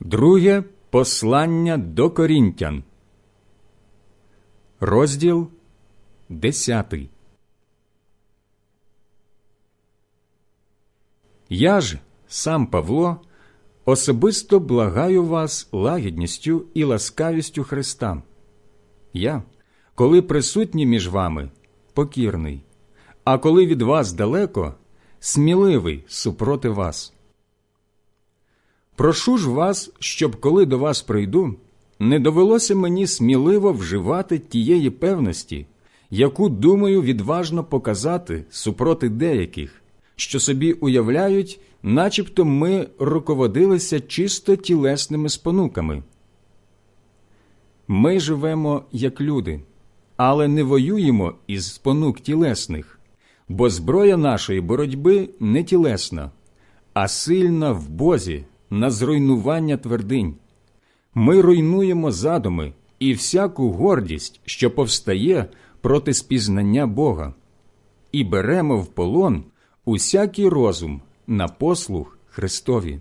Друге послання до Корінтян, розділ 10. Я ж, сам Павло, особисто благаю вас лагідністю і ласкавістю Христа. Я, коли присутній між вами, покірний, а коли від вас далеко, сміливий супроти вас. Прошу ж вас, щоб коли до вас прийду, не довелося мені сміливо вживати тієї певності, яку думаю відважно показати супроти деяких, що собі уявляють, начебто ми руководилися чисто тілесними спонуками. Ми живемо як люди, але не воюємо із спонук тілесних, бо зброя нашої боротьби не тілесна, а сильна в Бозі на зруйнування твердинь. Ми руйнуємо задуми і всяку гордість, що повстає проти спізнання Бога, і беремо в полон усякий розум на послуг Христові.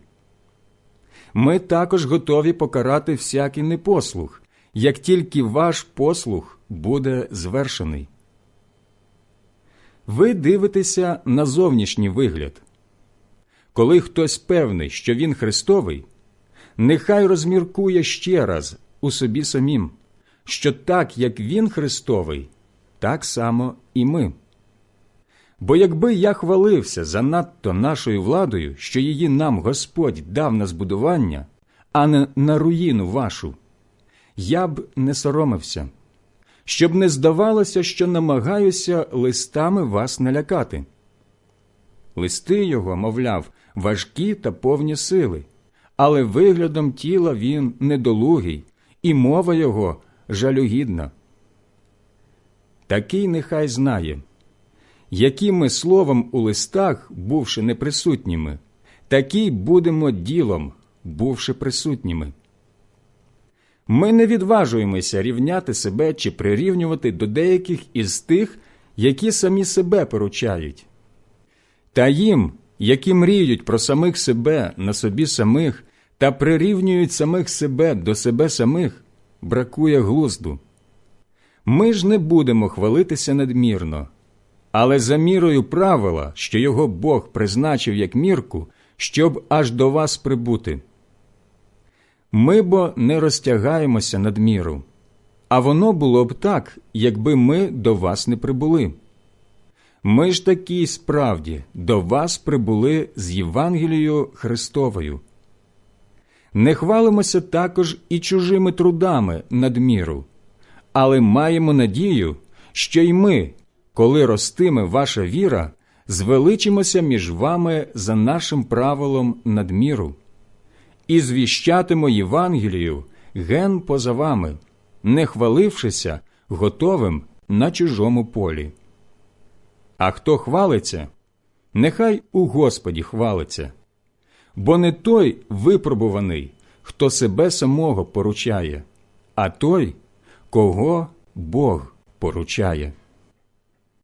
Ми також готові покарати всякий непослух, як тільки ваш послух буде звершений. Ви дивитеся на зовнішній вигляд. Коли хтось певний, що він Христовий, нехай розміркує ще раз у собі самім, що так як він Христовий, так само і ми. Бо якби я хвалився занадто нашою владою, що її нам Господь дав на збудування, а не на руїну вашу, я б не соромився, щоб не здавалося, що намагаюся листами вас налякати. Листи його, мовляв, важкі та повні сили, але виглядом тіла він недолугий, і мова його жалюгідна. Такий нехай знає, які ми словом у листах, бувши неприсутніми, такі будемо ділом, бувши присутніми. Ми не відважуємося рівняти себе чи прирівнювати до деяких із тих, які самі себе поручають. Та їм, які мріють про самих себе на собі самих та прирівнюють самих себе до себе самих, бракує глузду. Ми ж не будемо хвалитися надмірно, але за мірою правила, що його Бог призначив як мірку, щоб аж до вас прибути. Ми бо не розтягаємося надміру, а воно було б так, якби ми до вас не прибули. Ми ж таки справді до вас прибули з Євангелією Христовою. Не хвалимося також і чужими трудами надміру, але маємо надію, що й ми, коли ростиме ваша віра, звеличимося між вами за нашим правилом надміру, і звіщатимо Євангелію ген поза вами, не хвалившися готовим на чужому полі. А хто хвалиться, нехай у Господі хвалиться, бо не той випробуваний, хто себе самого поручає, а той, кого Бог поручає.